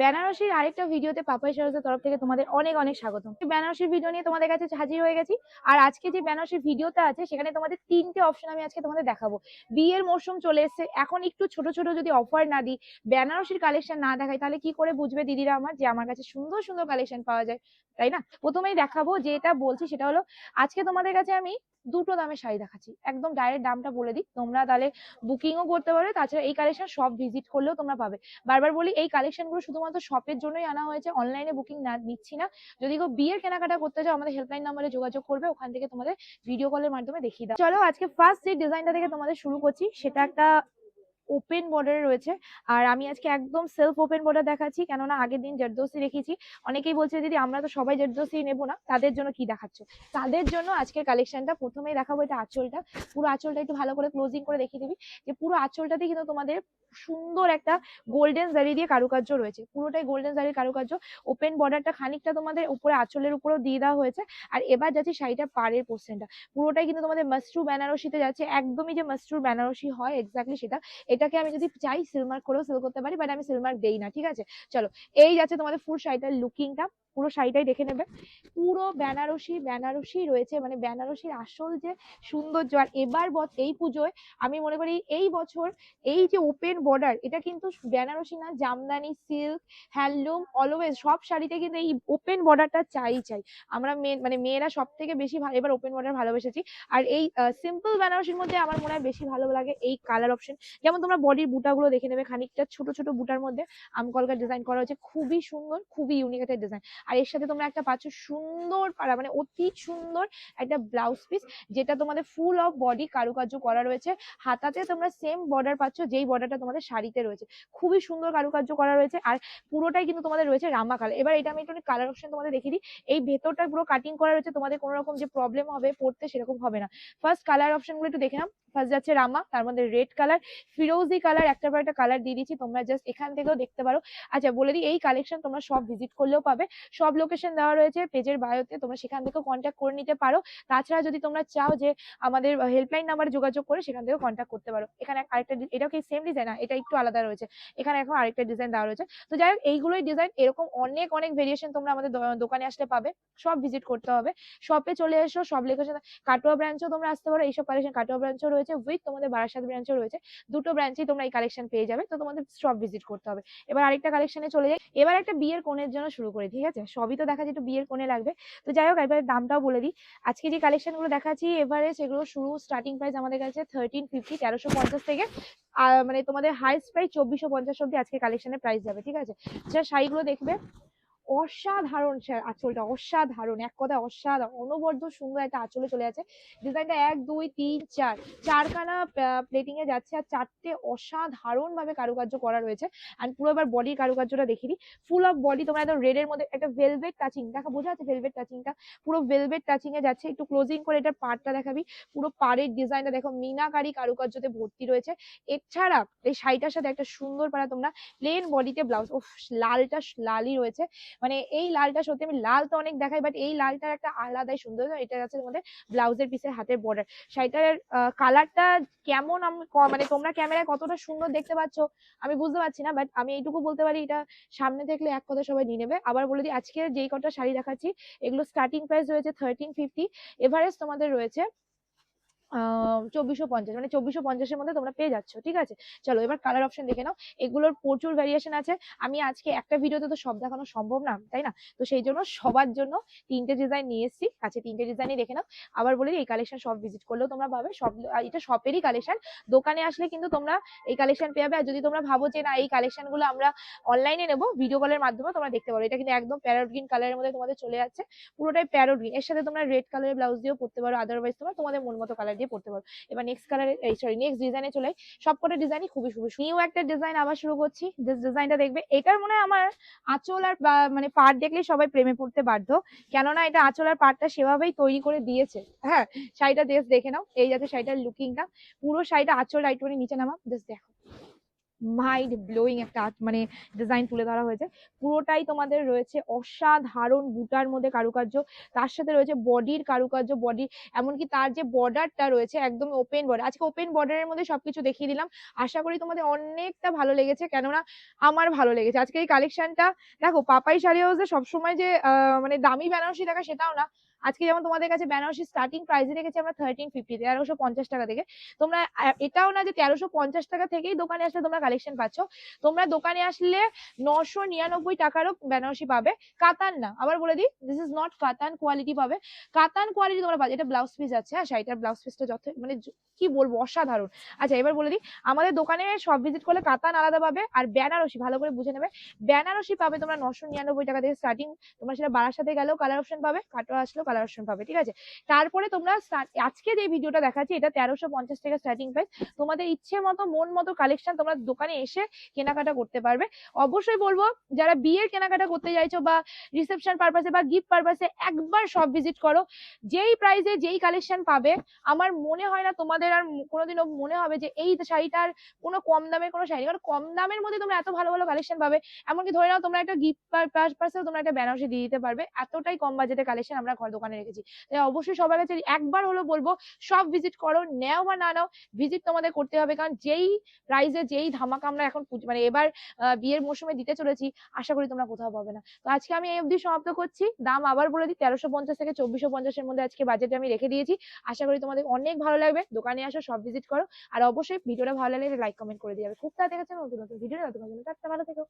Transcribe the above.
বেনারসির আরেকটা ভিডিওতে পাপাই সারসের তরফ থেকে তোমাদের অনেক অনেক স্বাগতম। বেনারসির ভিডিও নিয়ে তোমাদের কাছে হাজির হয়ে গেছি। আর আজকে যে বেনারসির ভিডিওটা আছে, সেখানে তোমাদের তিনটে অপশন আমি আজকে তোমাদের দেখাবো। বিয়ের মরশুম চলে এসেছে। এখন একটু ছোট ছোট যদি অফার না দিই, বেনারসির কালেকশন না দেখাই, তাহলে কি করে বুঝবে দিদিরা আমার যে আমার কাছে সুন্দর সুন্দর কালেকশন পাওয়া যায়? তাই না? প্রথমেই দেখাবো যেটা বলছি, সেটা হলো, আজকে তোমাদের কাছে আমি দুটো দামে শাড়ি দেখাচ্ছি। একদম ডাইরেক্ট দামটা বলে দিই। তোমরা তাহলে বুকিংও করতে পারবে। তাছাড়া এই কালেকশন সব ভিজিট করলেও তোমরা পাবে। বারবার বলি, এই কালেকশনগুলো শুধুমাত্র শপের জন্যই আনা হয়েছে। অনলাইনে বুকিং না, নিচ্ছি না। যদি কেউ বিয়ের কেনাকাটা করতে চাও, আমাদের হেল্পলাইন নাম্বারে যোগাযোগ করবে। ওখান থেকে তোমাদের ভিডিও কলের মাধ্যমে দেখিয়ে দাও। চলো, আজকে ফার্স্ট যে ডিজাইনটা থেকে তোমাদের শুরু করছি, সেটা একটা ওপেন বর্ডারে রয়েছে। আর আমি আজকে একদম সেলফ ওপেন বর্ডার দেখাচ্ছি, কেননা আগের দিন জেরদোসি রেখেছি। অনেকেই বলছে, দিদি, আমরা তো সবাই জেরদোসি নেব না, তাদের জন্য কি দেখাচ্ছ? তাদের জন্য আজকের কালেকশনটা প্রথমেই দেখাবো এটা আঁচলটা। পুরো আঁচলটা একটু ভালো করে ক্লোজিং করে দেখিয়ে দিবি যে পুরো আঁচলটাতে কিন্তু তোমাদের সুন্দর একটা গোল্ডেন জারি দিয়ে কারুকার্য রয়েছে। পুরোটাই গোল্ডেন জারির কারুকার্য। ওপেন বর্ডারটা খানিকটা তোমাদের উপরে, আঁচলের উপরেও দিয়ে দেওয়া হয়েছে। আর এবার যাচ্ছে শাড়িটা পাড়ের পোর্শনটা পুরোটাই কিন্তু তোমাদের মাস্ট্রু বেনারসিতে যাচ্ছে। একদমই যে মাস্ট্রু বেনারসি হয় এক্স্যাক্টলি সেটা এটাকে আমি যদি চাই সিলমার্ক করেও সেল করতে পারি বাট আমি সিলমার্ক দেই না, ঠিক আছে? চলো, এই যাচ্ছে তোমাদের ফুল শাড়িটার লুকিংটা পুরো শাড়িটাই দেখে নেবে। পুরো বেনারসি বেনারসি রয়েছে। মানে বেনারসির আসল যে সৌন্দর্য, আর এবার এই পুজোয় আমি মনে করি এই বছর এই যে ওপেন বর্ডার এটা কিন্তু বেনারসি না, জামদানি সিল্ক হ্যান্ডলুম অলওয়েজ সব শাড়িতে কিন্তু এই ওপেন বর্ডারটা চাই চাই। আমরা মেয়ে মানে মেয়েরা সব থেকে বেশি এবার ওপেন বর্ডার ভালোবেসেছি। আর এই সিম্পল বেনারসির মধ্যে আমার মনে হয় বেশি ভালো লাগে এই কালার অপশন যেমন তোমরা বডির বুটাগুলো দেখে নেবে, খানিকটা ছোট ছোট বুটার মধ্যে আমকলকার ডিজাইন করা হয়েছে। খুবই সুন্দর, খুবই ইউনিক একটা ডিজাইন আর এর সাথে তোমরা একটা পাচ্ছ সুন্দর পাড়া মানে অতি সুন্দর একটা ব্লাউজ পিস যেটা তোমাদের ফুল অফ বডি কারুকার্য করা রয়েছে। হাতাতে তোমরা সেম বর্ডার পাচ্ছ যেই বর্ডারটা তোমাদের শাড়িতে রয়েছে। খুবই সুন্দর কারুকার্য করা রয়েছে আর পুরোটাই কিন্তু তোমাদের রয়েছে রামা কালার এবার এটা আমি একটু কালার অপশন তোমাদের দেখিয়ে দিই। এই ভেতরটা পুরো কাটিং করা রয়েছে, তোমাদের কোনো রকম যে প্রবলেম হবে, পড়তে সেরকম হবে না। ফার্স্ট কালার অপশনগুলো একটু দেখে নাও। ফার্স্ট যাচ্ছে রামা, তার মধ্যে রেড কালার ফিরোজি কালার একটা পর একটা কালার দিয়ে দিচ্ছি, তোমরা জাস্ট এখান থেকেও দেখতে পারো। আচ্ছা বলে দিই, এই কালেকশন তোমরা সব ভিজিট করলেও পাবে। সব লোকেশন দেওয়া রয়েছে পেজের বায়োতে তোমরা সেখান থেকেও কন্ট্যাক্ট করে নিতে পারো। তাছাড়া যদি তোমরা চাও যে আমাদের হেল্পলাইন নাম্বারে যোগাযোগ করে সেখান থেকেও কন্ট্যাক্ট করতে পারো। এখানে আরেকটা এটাও কি সেম ডিজাইন না, এটা একটু আলাদা রয়েছে। এখানে এখন আরেকটা ডিজাইন দেওয়া রয়েছে। তো যাই হোক, এইগুলোই ডিজাইন এরকম অনেক অনেক ভেরিয়েশন তোমরা আমাদের দোকানে আসলে পাবে। সব ভিজিট করতে হবে। শপে চলে এসো সব লোকেশন কাটোয়া ব্রাঞ্চও তোমরা আসতে পারো। এইসব কালেকশন কাটোয়া ব্রাঞ্চও রয়েছে উইথ তোমাদের বারাসাত ব্রাঞ্চও রয়েছে, দুটো ব্রাঞ্চেই তোমরা এই কালেকশন পেয়ে যাবে। তো তোমাদের সব ভিজিট করতে হবে। এবার আরেকটা কালেকশনে চলে যাই। এবার একটা বিয়ের কোণের জন্য শুরু করি, ঠিক আছে? সবই তো দেখা যায় বিয়ের কোণে লাগবে। তো যাই হোক, এবার দামটাও বলে দিই। আজকে যে কালেকশনগুলো দেখাচ্ছি এভারেজ এগুলো শুরু স্টার্টিং প্রাইস আমাদের কাছে থার্টিন ফিফটি তেরোশো পঞ্চাশ থেকে। মানে তোমাদের হাইস্ট প্রাইস চব্বিশশো পঞ্চাশ অব্দি আজকে কালেকশনের প্রাইস যাবে, ঠিক আছে? যা শাড়িগুলো দেখবে অসাধারণ আঁচলটা, অসাধারণ, এক কথায় অসাধারণ, অনবদ্য সুন্দর একটা আঁচলে চলে আছে ডিজাইনটা এক, দুই, তিন, চার, চারখানা প্লেটিং এ যাচ্ছে আর চারটে অসাধারণ ভাবে কারুকার্য করা রয়েছে। আর পুরো এবার বডির কারুকার্যটা দিই। ফুল অফ বডি তোমরা একদম রেড এর মধ্যে একটা ভেলভেট টাচিং দেখা বোঝা যাচ্ছে ভেলভেট টাচিংটা পুরো ভেলভেট টাচিং এ যাচ্ছে, একটু ক্লোজিং করে এটার পাড়টা দেখাবি। পুরো পাড়ের ডিজাইনটা দেখো, মিনাকারি কারুকার্যতে ভর্তি রয়েছে। এছাড়া এই শাড়িটার সাথে একটা সুন্দর পারা তোমরা প্লেন বডিতে ব্লাউজ ও লালটা লালই রয়েছে। মানে এই লালটা সত্যি আমি লাল তো অনেক দেখাই বাট এই লালটার একটা আলাদাই সুন্দর এটা আছে তোমাদের ব্লাউজের পিসের হাতের বর্ডার শাড়িটার কালারটা কেমন আমি মানে তোমরা ক্যামেরায় কতটা সুন্দর দেখতে পাচ্ছ, আমি বুঝতে পারছি না বাট আমি এইটুকু বলতে পারি, এটা সামনে থাকলে এক কথা সবাই নিয়ে নেবে। আবার বলে দিই আজকে যেই কটা শাড়ি দেখাচ্ছি, এগুলো স্টার্টিং প্রাইস রয়েছে থার্টিন ফিফটি এভারেজ তোমাদের রয়েছে চব্বিশশো পঞ্চাশ মানে চব্বিশশো পঞ্চাশের মধ্যে তোমরা পেয়ে যাচ্ছ, ঠিক আছে? চলো, এবার কালার অপশন দেখে নাও। এগুলোর প্রচুর ভ্যারিয়েশন আছে। আমি আজকে একটা ভিডিওতে তো সব দেখানো সম্ভব না, তাই না? তো সেই জন্য সবার জন্য তিনটে ডিজাইন নিয়ে এসেছি। আচ্ছা তিনটে ডিজাইনই দেখে নাও। আবার বলি এই কালেকশন সব ভিজিট করলেও তোমরা পাবে। সব এটা শপেরই কালেকশন দোকানে আসলে কিন্তু তোমরা এই কালেকশন পেয়ে যাবে। আর যদি তোমরা ভাবো যে না, এই কালেকশনগুলো আমরা অনলাইনে নেব ভিডিও কলের মাধ্যমে তোমরা দেখতে পারো। এটা কিন্তু একদম প্যারোট গ্রিন কালারের মধ্যে তোমাদের চলে যাচ্ছে। পুরোটাই প্যারোট গ্রিন এর সাথে তোমরা রেড কালারের ব্লাউজ দিয়েও পড়তে পারো। আদারওয়াইজ তোমরা তোমাদের মন মতো কালার দিয়ে পড়তে পারো এবার নেক্সট কালারে সরি নেক্সট ডিজাইনে চলে সবকটা ডিজাইনই খুবই খুবই নিউ একটা ডিজাইন আবার শুরু করছি। ডিজাইনটা দেখবে, এটার মনে হয় আমার আঁচল আর মানে পাট দেখলে সবাই প্রেমে পড়তে বাধ্য। কেননা এটা আঁচল আর পাটটা সেভাবেই তৈরি করে দিয়েছে। হ্যাঁ শাড়িটা বেশ দেখে নাও। এই যাতে শাড়িটার লুকিংটা পুরো শাড়িটা আঁচল লাইট করে নিচে নামা জাস্ট দেখো। মাইন্ড ব্লোয়িং একটা মানে ডিজাইন তুলে ধরা হয়েছে। পুরোটাই তোমাদের রয়েছে অসাধারণ বুটার মধ্যে কারুকার্য। তার সাথে রয়েছে বডির কারুকার্য, বডি এমনকি তার যে বর্ডারটা রয়েছে একদম ওপেন বর্ডার আজকে ওপেন বর্ডারের মধ্যে সবকিছু দেখিয়ে দিলাম। আশা করি তোমাদের অনেকটা ভালো লেগেছে, কেননা আমার ভালো লেগেছে। আজকে এই কালেকশনটা দেখো, পাপাই শাড়ি হাউসে সবসময় যে মানে দামি বেনারসি দেখা সেটাও না। আজকে যেমন তোমাদের কাছে বেনারসি স্টার্টিং প্রাইসে রেখেছি আমরা থার্টিন ফিফটি তেরোশো পঞ্চাশ টাকা থেকে। তোমরা এটাও না যে তেরোশো পঞ্চাশ টাকা থেকেই দোকানে আসলে তোমরা কালেকশন পাচ্ছ। তোমরা দোকানে আসলে নশো নিরানব্বই টাকারও বেনারসি পাবে। কাতান না, আবার বলে দিই this is not katan quality পাবে। কাতান কোয়ালিটি তোমরা পাবে, এটা ব্লাউজ পিস আছে হ্যাঁ শাড়িটার ব্লাউজ পিসটা যথেষ্ট মানে কি বলব? অসাধারণ। আচ্ছা এবার বলে দিই, আমাদের দোকানে সব ভিজিট করলে কাতান আলাদা পাবে আর বেনারসি, ভালো করে বুঝে নেবে। বেনারসি পাবে তোমরা নশো নিরানব্বই টাকা থেকে স্টার্টিং তোমরা সেটা বারাসাতে গেলেও কালার অপশন পাবে, কাটোয়া আসলেও কালার অপশন পাবে, ঠিক আছে? তারপরে তোমরা আজকে যে ভিডিওটা দেখাচ্ছি, এটা তেরোশো পঞ্চাশ টাকা স্টার্টিং প্রাইস তোমাদের ইচ্ছে মতো, মন মতো কালেকশন তোমরা দোকানে এসে কেনাকাটা করতে পারবে। অবশ্যই বলব, যারা বিয়ের কেনাকাটা করতে চাইছো বা রিসেপশন পারপাসে বা গিফট পারপাসে একবার সব ভিজিট করো, যেই প্রাইসে যেই কালেকশন পাবে, আমার মনে হয় না তোমাদের আর কোনোদিনও মনে হবে যে এই শাড়িটার কোনো কম দামের কোনো শাড়ি কারণ কম দামের মধ্যে তোমরা এত ভালো ভালো কালেকশন পাবে। এমনকি ধরে নাও তোমরা একটা গিফট পারপাসেও তোমরা একটা বেনারসি দিয়ে দিতে পারবে। এতটাই কম বাজেটের কালেকশন আমরা ঘর দোকানে রেখেছি। তাই অবশ্যই সবার কাছে একবার হলো বলব, সব ভিজিট করো, নেও বা না নাও ভিজিট তোমাদের করতে হবে। কারণ যেই প্রাইসে যেই ধামাকা আমরা এখন মানে এবার বিয়ের মৌসুমে দিতে চলেছি, আশা করি তোমরা কোথাও পাবে না। তো আজকে আমি এই অবধি সমাপ্ত করছি। দাম আবার বলে দিই, তেরোশো পঞ্চাশ থেকে চব্বিশশো পঞ্চাশের মধ্যে আজকে বাজেটে আমি রেখে দিয়েছি। আশা করি তোমাদের অনেক ভালো লাগবে। দোকানে আসো, সব ভিজিট করো। আর অবশ্যই ভিডিওটা ভালো লাগলে লাইক কমেন্ট করে দিয়ে যাবে। খুব তাড়াতাড়ি দেখাচ্ছে নতুন নতুন ভিডিও নতুন নতুন। ভালো থেকো।